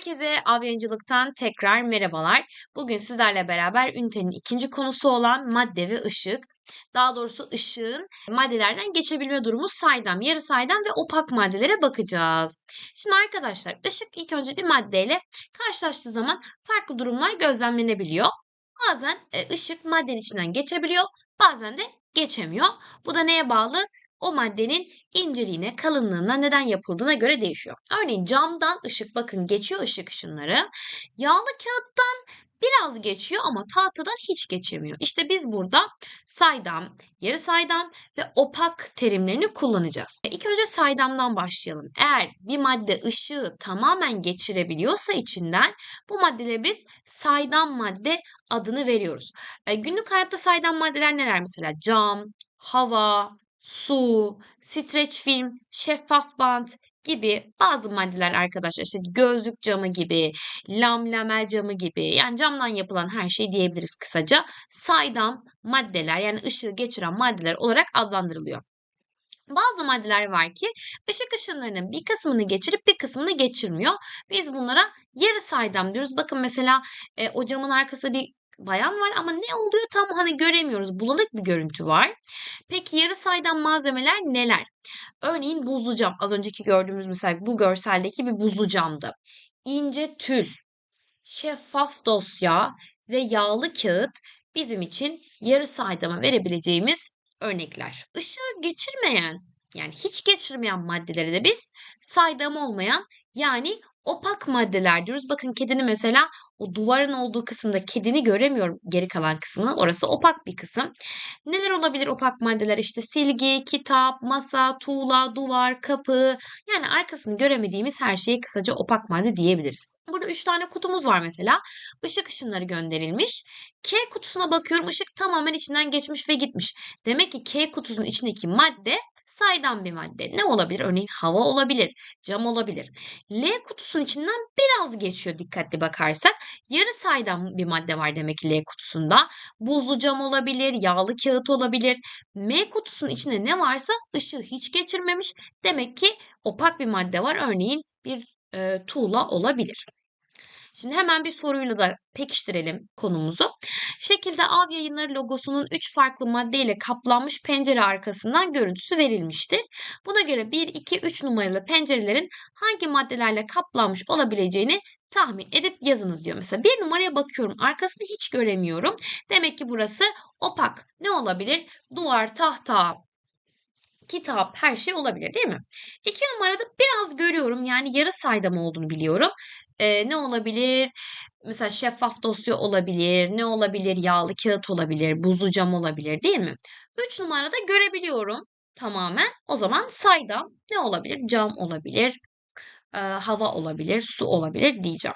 Herkese avyacılıktan tekrar merhabalar. Bugün sizlerle beraber ünitenin ikinci konusu olan madde ve ışık, daha doğrusu ışığın maddelerden geçebilme durumu saydam, yarı saydam ve opak maddelere bakacağız. Şimdi arkadaşlar ışık ilk önce bir maddeyle karşılaştığı zaman farklı durumlar gözlemlenebiliyor. Bazen e, ışık maddenin içinden geçebiliyor, bazen de geçemiyor. Bu da neye bağlı? O maddenin inceliğine, kalınlığına, neden yapıldığına göre değişiyor. Örneğin camdan ışık bakın geçiyor ışık ışınları. Yağlı kağıttan biraz geçiyor ama tahtadan hiç geçemiyor. İşte biz burada saydam, yarı saydam ve opak terimlerini kullanacağız. İlk önce saydamdan başlayalım. Eğer bir madde ışığı tamamen geçirebiliyorsa içinden bu maddelere biz saydam madde adını veriyoruz. E, günlük hayatta saydam maddeler neler mesela? Cam, hava, su, streç film, şeffaf bant gibi bazı maddeler arkadaşlar işte gözlük camı gibi, lam camı gibi yani camdan yapılan her şey diyebiliriz kısaca. Saydam maddeler yani ışığı geçiren maddeler olarak adlandırılıyor. Bazı maddeler var ki ışık ışınlarının bir kısmını geçirip bir kısmını geçirmiyor. Biz bunlara yarı saydam diyoruz. Bakın mesela e, o camın arkası bir bayan var ama ne oluyor tam hani göremiyoruz. Bulanık bir görüntü var. Peki yarı saydam malzemeler neler? Örneğin buzlu cam. Az önceki gördüğümüz mesela bu görseldeki bir buzlu camdı. İnce tül, şeffaf dosya ve yağlı kağıt bizim için yarı saydama verebileceğimiz örnekler. Işığı geçirmeyen yani hiç geçirmeyen maddeleri de biz saydam olmayan yani opak maddeler diyoruz. Bakın kedini mesela o duvarın olduğu kısımda kedini göremiyorum geri kalan kısmını. Orası opak bir kısım. Neler olabilir opak maddeler? İşte silgi, kitap, masa, tuğla, duvar, kapı. Yani arkasını göremediğimiz her şeyi kısaca opak madde diyebiliriz. Burada 3 tane kutumuz var mesela. Işık ışınları gönderilmiş. K kutusuna bakıyorum. Işık tamamen içinden geçmiş ve gitmiş. Demek ki K kutusunun içindeki madde saydam bir madde. Ne olabilir? Örneğin hava olabilir, cam olabilir. L kutusunun içinden biraz geçiyor dikkatli bakarsak. Yarı saydam bir madde var demek ki L kutusunda. Buzlu cam olabilir, yağlı kağıt olabilir. M kutusunun içinde ne varsa ışığı hiç geçirmemiş. Demek ki opak bir madde var. Örneğin bir e, tuğla olabilir. Şimdi hemen bir soruyla da pekiştirelim konumuzu. Şekilde av yayınları logosunun 3 farklı maddeyle kaplanmış pencere arkasından görüntüsü verilmiştir. Buna göre 1, 2, 3 numaralı pencerelerin hangi maddelerle kaplanmış olabileceğini tahmin edip yazınız diyor. Mesela bir numaraya bakıyorum arkasını hiç göremiyorum. Demek ki burası opak. Ne olabilir? Duvar, tahta, kitap, her şey olabilir değil mi? İki numarada biraz görüyorum yani yarı saydam olduğunu biliyorum. Ee, ne olabilir? Mesela şeffaf dosya olabilir, ne olabilir? Yağlı kağıt olabilir, buzlu cam olabilir değil mi? Üç numarada görebiliyorum tamamen. O zaman saydam ne olabilir? Cam olabilir, e, hava olabilir, su olabilir diyeceğim.